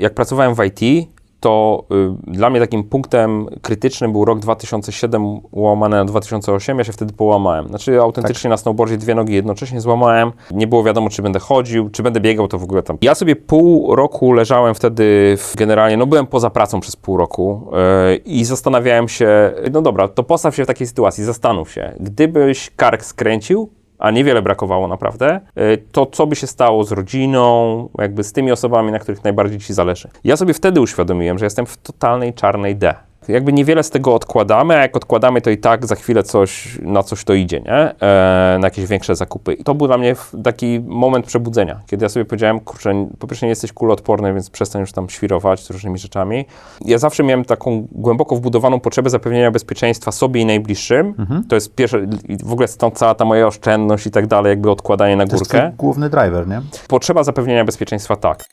Jak pracowałem w IT, to y, dla mnie takim punktem krytycznym był rok 2007 łamane na 2008. Ja się wtedy połamałem. Znaczy autentycznie na snowboardzie dwie nogi jednocześnie złamałem. Nie było wiadomo, czy będę chodził, czy będę biegał, to w ogóle tam. Ja sobie pół roku leżałem wtedy w, generalnie, no byłem poza pracą przez pół roku y, i zastanawiałem się, no dobra, to postaw się w takiej sytuacji, zastanów się. Gdybyś kark skręcił, a niewiele brakowało naprawdę, y, to co by się stało z rodziną, jakby z tymi osobami, na których najbardziej ci zależy. Ja sobie wtedy uświadomiłem, że jestem w totalnej czarnej D. Jakby niewiele z tego odkładamy, a jak odkładamy, to i tak za chwilę coś, na coś to idzie, nie? E, na jakieś większe zakupy. I to był dla mnie taki moment przebudzenia, kiedy ja sobie powiedziałem, kurczę, po pierwsze nie jesteś kuloodporny, więc przestań już tam świrować z różnymi rzeczami. Ja zawsze miałem taką głęboko wbudowaną potrzebę zapewnienia bezpieczeństwa sobie i najbliższym. To jest pierwsze, w ogóle stąd cała ta moja oszczędność i tak dalej, jakby odkładanie na To jest górkę. główny driver, nie? Potrzeba zapewnienia bezpieczeństwa tak.